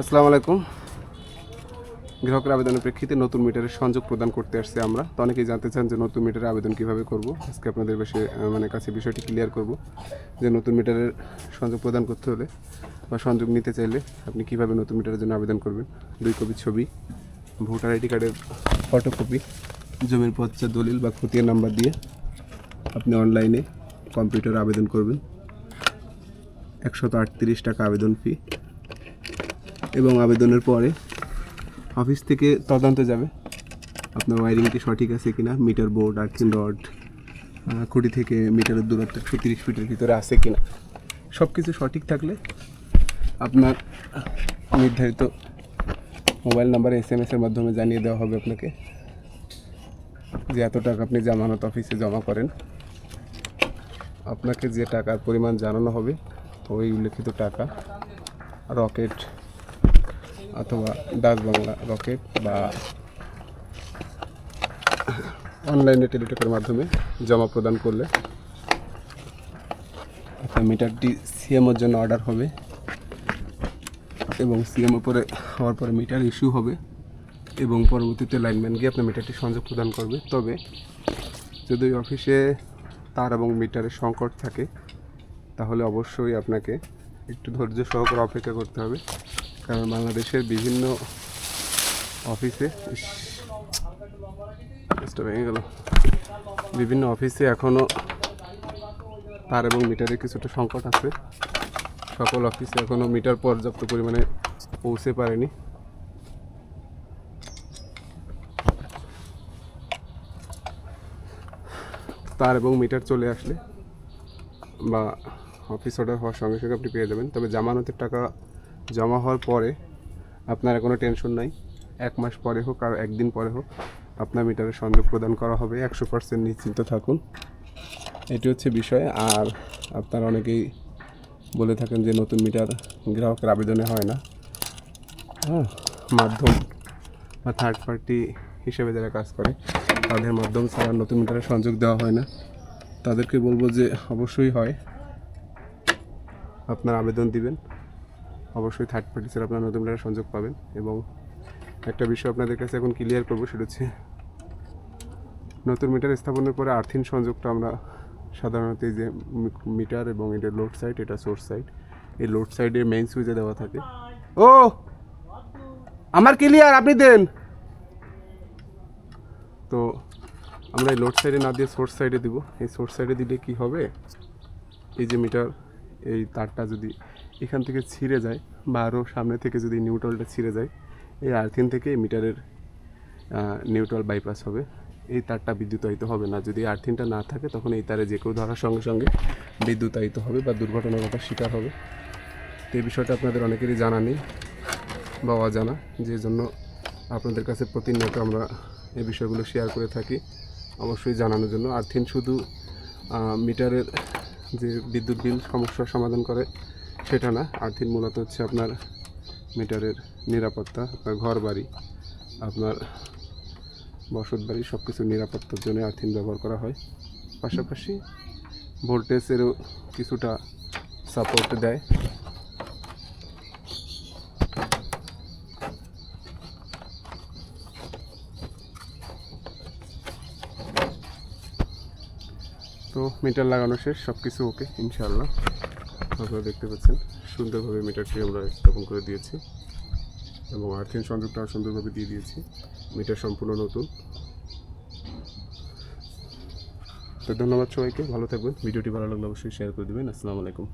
আসসালামু আলাইকুম। গ্রাহকের আবেদনের প্রেক্ষিতে নতুন মিটারের সংযোগ প্রদান করতে আসছে আমরা। তো অনেকেই জানতে চান যে নতুন মিটারের আবেদন কীভাবে করব। আজকে আপনাদের বেশি মানে কাছে বিষয়টি ক্লিয়ার করব যে নতুন মিটারের সংযোগ প্রদান করতে হলে বা সংযোগ নিতে চাইলে আপনি কীভাবে নতুন মিটারের জন্য আবেদন করবেন। দুই কপি ছবি, ভোটার আইডি কার্ডের ফটোকপি জমির পচ্চা দলিল বা খতিয়ার নাম্বার দিয়ে আপনি অনলাইনে কম্পিউটারে আবেদন করবেন। একশত টাকা আবেদন ফি এবং আবেদনের পরে অফিস থেকে তদন্ত যাবে। আপনার ওয়ারিংটি সঠিক আছে কিনা মিটার বোর্ড আর্থিং রড খুঁটি থেকে মিটারের দূরত্ব একশো তিরিশ ফিটের ভিতরে আছে কিনা। সব কিছু সঠিক থাকলে আপনার নির্ধারিত মোবাইল নাম্বারে এস এম এসের মাধ্যমে জানিয়ে দেওয়া হবে আপনাকে যে এত টাকা আপনি জামানত অফিসে জমা করেন। আপনাকে যে টাকার পরিমাণ জানানো হবে, ওই উল্লেখিত টাকা রকেট অথবা ডাচ বাংলা রকেট বা অনলাইনে টেলিটকের মাধ্যমে জমা প্রদান করলে আপনার মিটারটি সিএমওর জন্য অর্ডার হবে এবং সিএম পরে হওয়ার পরে মিটার ইস্যু হবে এবং পরবর্তীতে লাইনম্যান গিয়ে আপনার মিটারটি সংযোগ প্রদান করবে। তবে যদি ওই অফিসে তার এবং মিটারের সংকট থাকে, তাহলে অবশ্যই আপনাকে একটু ধৈর্য সহকারে অপেক্ষা করতে হবে। কারণ বাংলাদেশের বিভিন্ন অফিসে ভেঙে গেল। বিভিন্ন অফিসে এখনও তার এবং মিটারের কিছুটা সংকট আছে। সকল অফিসে এখনও মিটার পর্যাপ্ত পরিমাণে পৌঁছে পারেনি। তার এবং মিটার চলে আসলে বা অফিস অর্ডার হওয়ার সঙ্গে সঙ্গে আপনি পেয়ে যাবেন। তবে জামানতের টাকা জমা হওয়ার পরে আপনার কোনো টেনশন নাই। এক মাস পরে হোক আর একদিন পরে হোক আপনার মিটারের সংযোগ প্রদান করা হবে। একশো পার্সেন্ট নিশ্চিন্ত থাকুন। এটি হচ্ছে বিষয়। আর আপনারা অনেকেই বলে থাকেন যে নতুন মিটার গ্রাহকের আবেদনে হয় না। হ্যাঁ মাধ্যম বা থার্ড পার্টি হিসেবে যারা কাজ করে, তাদের মাধ্যম ছাড়া নতুন মিটারের সংযোগ দেওয়া হয় না। তাদেরকে বলব যে অবশ্যই হয়। আপনার আবেদন দিবেন। অবশ্যই থার্ড পার্টি ছাড়া আপনার নতুন মিটারের সংযোগ পাবেন এবং একটা বিষয় আপনাদের কাছে এখন ক্লিয়ার করব, সেটা হচ্ছে নতুন মিটার স্থাপনের পরে আর্থিন সংযোগটা আমরা সাধারণত এই যে মিটার এবং এটা লোড সাইড এটা সোর্স সাইড এই লোড সাইডে মেইন সুইচে দেওয়া থাকে। ও! আমার ক্লিয়ার আপনি দেন। তো আমরা এই লোড সাইডে না দিয়ে সোর্স সাইডে দিব। এই সোর্স সাইডে দিলে কি হবে? এই যে মিটার এই তারটা যদি এখান থেকে ছিঁড়ে যায় বা আরও সামনে থেকে যদি নিউট্রালটা ছিঁড়ে যায়, এই আর্থিন থেকে মিটারের নিউট্রাল বাইপাস হবে। এই তারটা বিদ্যুতায়িত হবে না। যদি আর্থিনটা না থাকে, তখন এই তারে যে কেউ ধরার সঙ্গে সঙ্গে বিদ্যুতায়িত হবে বা দুর্ঘটনার ঘটার শিকার হবে। তো এই বিষয়টা আপনাদের অনেকেরই জানা নেই বা অজানা, যে জন্য আপনাদের কাছে প্রতিনিয়ত আমরা এই বিষয়গুলো শেয়ার করে থাকি। অবশ্যই জানানোর জন্য। আর্থিন শুধু মিটারের যে বিদ্যুৎ বিল সমস্যার সমাধান করে সেটা না আর্থিন মূলত হচ্ছে আপনার মিটারের নিরাপত্তা, আপনার ঘর বাড়ি আপনার বসত বাড়ি সব কিছুর নিরাপত্তার জন্য আর্থিন ব্যবহার করা হয়। পাশাপাশি ভোল্টেজেরও কিছুটা সাপোর্ট দেয়। তো মিটার লাগানো শেষ সব কিছু ওকে ইনশাআল্লাহ। আপনারা দেখতে পাচ্ছেন, সুন্দরভাবে মিটারটি আমরা স্থাপন করে দিয়েছি এবং আর্থিং সংযোগটা সুন্দরভাবে দিয়ে দিয়েছি। মিটার সম্পূর্ণ নতুন। তো ধন্যবাদ সবাইকে, ভালো থাকবেন। ভিডিওটি ভালো লাগলে অবশ্যই শেয়ার করে দেবেন। আসসালামু আলাইকুম।